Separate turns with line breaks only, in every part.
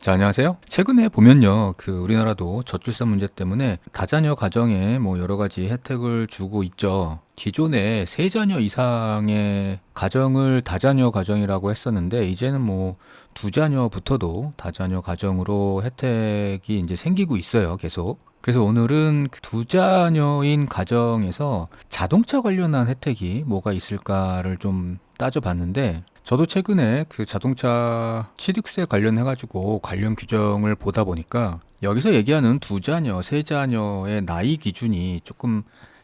자, 안녕하세요. 최근에 보면요, 그 우리나라도 저출산 문제 때문에 다자녀 가정에 뭐 여러 가지 혜택을 주고 있죠. 기존에 세 자녀 이상의 가정을 다자녀 가정이라고 했었는데, 이제는 뭐 두 자녀부터도 다자녀 가정으로 혜택이 이제 생기고 있어요, 계속. 그래서 오늘은 그두 자녀인 가정에서 자동차 관련한 혜택이 뭐가 있을까를 좀 따져봤는데, 저도 최근에 그 자동차 취득세 관련해가지고 관련 규정을 보다 보니까 여기서 얘기하는 두 자녀, 세 자녀의 나이 기준이 조금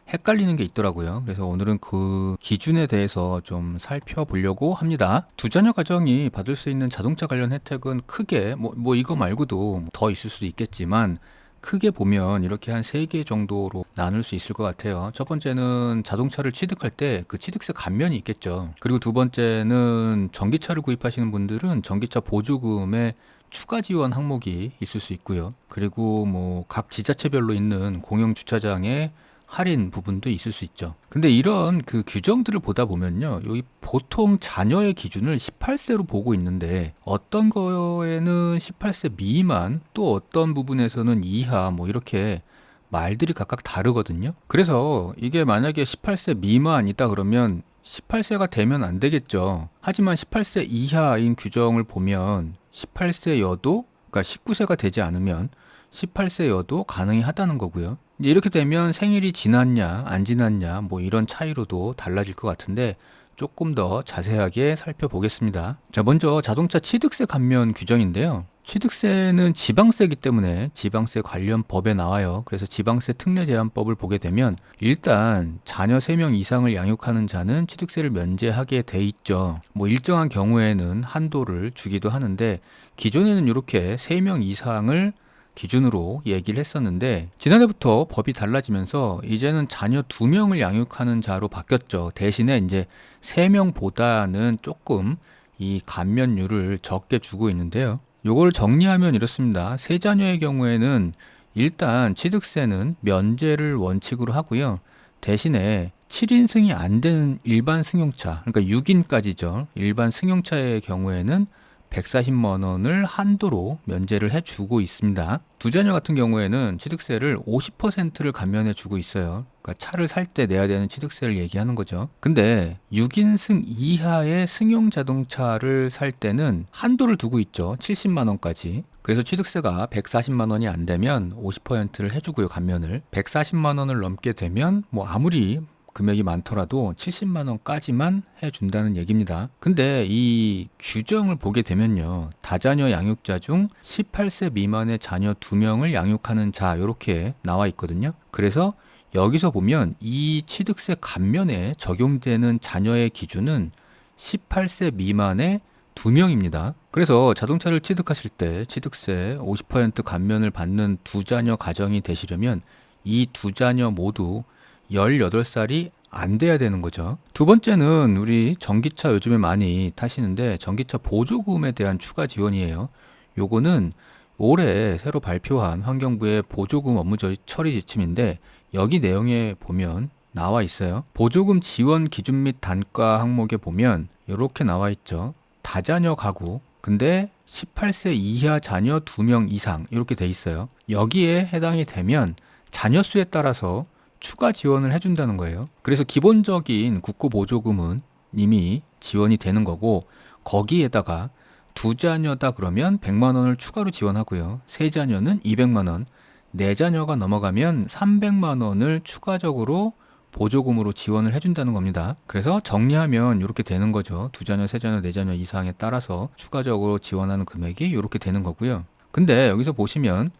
헷갈리는 게 있더라고요. 그래서 오늘은 그 기준에 대해서 좀 살펴보려고 합니다. 두 자녀 가정이 받을 수 있는 자동차 관련 혜택은 크게 뭐, 뭐 이거 말고도 더 있을 수도 있겠지만 크게 보면 이렇게 한 세 개 정도로 나눌 수 있을 것 같아요. 첫 번째는 자동차를 취득할 때 그 취득세 감면이 있겠죠. 그리고 두 번째는 전기차를 구입하시는 분들은 전기차 보조금에 추가 지원 항목이 있을 수 있고요. 그리고 뭐 각 지자체별로 있는 공영 주차장에 할인 부분도 있을 수 있죠. 근데 이런 그 규정들을 보다 보면요. 여기 보통 자녀의 기준을 18세로 보고 있는데 어떤 거에는 18세 미만 또 어떤 부분에서는 이하 뭐 이렇게 말들이 각각 다르거든요. 그래서 이게 만약에 18세 미만이다 그러면 18세가 되면 안 되겠죠. 하지만 18세 이하인 규정을 보면 18세여도 그러니까 19세가 되지 않으면 18세여도 가능이 하다는 거고요. 이렇게 되면 생일이 지났냐, 안 지났냐, 뭐 이런 차이로도 달라질 것 같은데 조금 더 자세하게 살펴보겠습니다. 자, 먼저 자동차 취득세 감면 규정인데요. 취득세는 지방세이기 때문에 지방세 관련 법에 나와요. 그래서 지방세 특례 제한법을 보게 되면 일단 자녀 3명 이상을 양육하는 자는 취득세를 면제하게 돼 있죠. 뭐 일정한 경우에는 한도를 주기도 하는데 기존에는 이렇게 3명 이상을 기준으로 얘기를 했었는데 지난해부터 법이 달라지면서 이제는 자녀 두 명을 양육하는 자로 바뀌었죠. 대신에 이제 세 명보다는 조금 이 감면율을 적게 주고 있는데요. 요걸 정리하면 이렇습니다. 세 자녀의 경우에는 일단 취득세는 면제를 원칙으로 하고요. 대신에 7인승이 안 되는 일반 승용차, 그러니까 6인까지죠. 일반 승용차의 경우에는 140만 원을 한도로 면제를 해주고 있습니다. 두 자녀 같은 경우에는 취득세를 50%를 감면해 주고 있어요. 그러니까 차를 살 때 내야 되는 취득세를 얘기하는 거죠. 근데 6인승 이하의 승용 자동차를 살 때는 한도를 두고 있죠. 70만 원까지. 그래서 취득세가 140만 원이 안 되면 50%를 해주고요, 감면을. 140만 원을 넘게 되면 뭐 아무리 금액이 많더라도 70만 원까지만 해준다는 얘기입니다. 근데 이 규정을 보게 되면요. 다자녀 양육자 중 18세 미만의 자녀 2명을 양육하는 자 이렇게 나와 있거든요. 그래서 여기서 보면 이 취득세 감면에 적용되는 자녀의 기준은 18세 미만의 두 명입니다. 그래서 자동차를 취득하실 때 취득세 50% 감면을 받는 두 자녀 가정이 되시려면 이 두 자녀 모두 18살이 안 돼야 되는 거죠. 두 번째는 우리 전기차 요즘에 많이 타시는데 전기차 보조금에 대한 추가 지원이에요. 요거는 올해 새로 발표한 환경부의 보조금 업무 처리 지침인데 여기 내용에 보면 나와 있어요. 보조금 지원 기준 및 단가 항목에 보면 이렇게 나와 있죠. 다자녀 가구 근데 18세 이하 자녀 2명 이상 이렇게 돼 있어요. 여기에 해당이 되면 자녀 수에 따라서 추가 지원을 해준다는 거예요. 그래서 기본적인 국고 보조금은 이미 지원이 되는 거고 거기에다가 두 자녀다 그러면 100만 원을 추가로 지원하고요. 세 자녀는 200만 원, 네 자녀가 넘어가면 300만 원을 추가적으로 보조금으로 지원을 해준다는 겁니다. 그래서 정리하면 이렇게 되는 거죠. 두 자녀, 세 자녀, 네 자녀 이상에 따라서 추가적으로 지원하는 금액이 이렇게 되는 거고요. 근데 여기서 보시면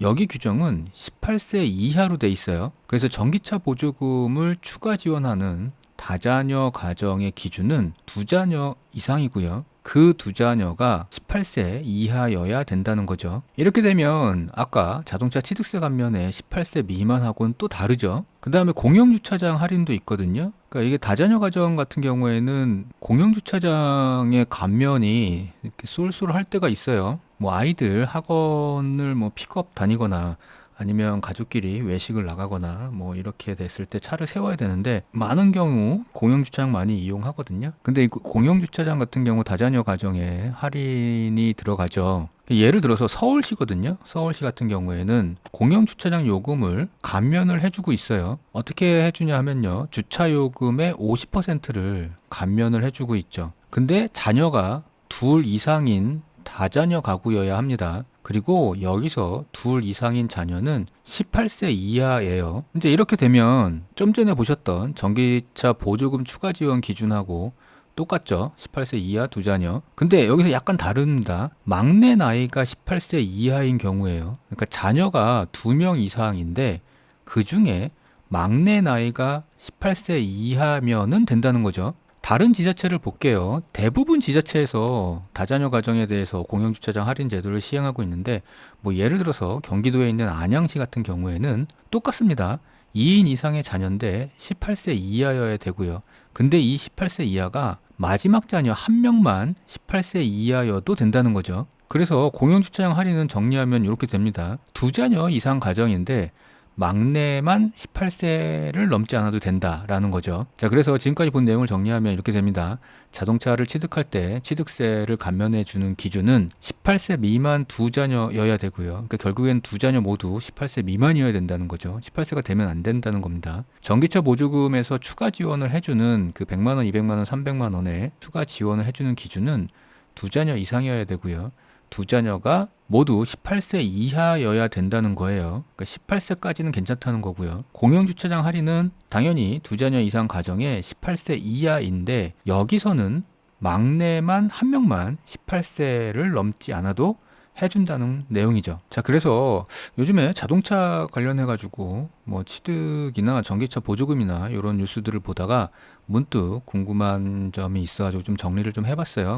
여기 규정은 18세 이하로 돼 있어요. 그래서 전기차 보조금을 추가 지원하는 다자녀 가정의 기준은 두 자녀 이상이고요. 그 두 자녀가 18세 이하여야 된다는 거죠. 이렇게 되면 아까 자동차 취득세 감면에 18세 미만하고는 또 다르죠. 그 다음에 공영주차장 할인도 있거든요. 그러니까 이게 다자녀 가정 같은 경우에는 공영주차장의 감면이 이렇게 쏠쏠할 때가 있어요. 뭐 아이들 학원을 뭐 픽업 다니거나 아니면 가족끼리 외식을 나가거나 뭐 이렇게 됐을 때 차를 세워야 되는데 많은 경우 공영주차장 많이 이용하거든요. 근데 이 공영주차장 같은 경우 다자녀 가정에 할인이 들어가죠. 예를 들어서 서울시거든요. 서울시 같은 경우에는 공영주차장 요금을 감면을 해주고 있어요. 어떻게 해주냐 하면요. 주차요금의 50%를 감면을 해주고 있죠. 근데 자녀가 둘 이상인 다자녀 가구여야 합니다. 그리고 여기서 둘 이상인 자녀는 18세 이하예요. 이제 이렇게 되면 좀 전에 보셨던 전기차 보조금 추가 지원 기준하고 똑같죠. 18세 이하 두 자녀. 근데 여기서 약간 다릅니다. 막내 나이가 18세 이하인 경우에요. 그러니까 자녀가 두 명 이상인데 그 중에 막내 나이가 18세 이하면은 된다는 거죠. 다른 지자체를 볼게요. 대부분 지자체에서 다자녀 가정에 대해서 공영주차장 할인 제도를 시행하고 있는데 뭐 예를 들어서 경기도에 있는 안양시 같은 경우에는 똑같습니다. 2인 이상의 자녀인데 18세 이하여야 되고요. 근데 이 18세 이하가 마지막 자녀 한 명만 18세 이하여도 된다는 거죠. 그래서 공영주차장 할인은 정리하면 이렇게 됩니다. 두 자녀 이상 가정인데 막내만 18세를 넘지 않아도 된다라는 거죠. 자, 그래서 지금까지 본 내용을 정리하면 이렇게 됩니다. 자동차를 취득할 때 취득세를 감면해 주는 기준은 18세 미만 두 자녀여야 되고요. 그러니까 결국엔 두 자녀 모두 18세 미만이어야 된다는 거죠. 18세가 되면 안 된다는 겁니다. 전기차 보조금에서 추가 지원을 해주는 그 100만 원, 200만 원, 300만 원에 추가 지원을 해주는 기준은 두 자녀 이상이어야 되고요. 두 자녀가 모두 18세 이하여야 된다는 거예요. 그러니까 18세까지는 괜찮다는 거고요. 공영주차장 할인은 당연히 두 자녀 이상 가정에 18세 이하인데 여기서는 막내만 한 명만 18세를 넘지 않아도 해준다는 내용이죠. 자, 그래서 요즘에 자동차 관련해가지고 뭐 취득이나 전기차 보조금이나 이런 뉴스들을 보다가 문득 궁금한 점이 있어가지고 좀 정리를 좀 해봤어요.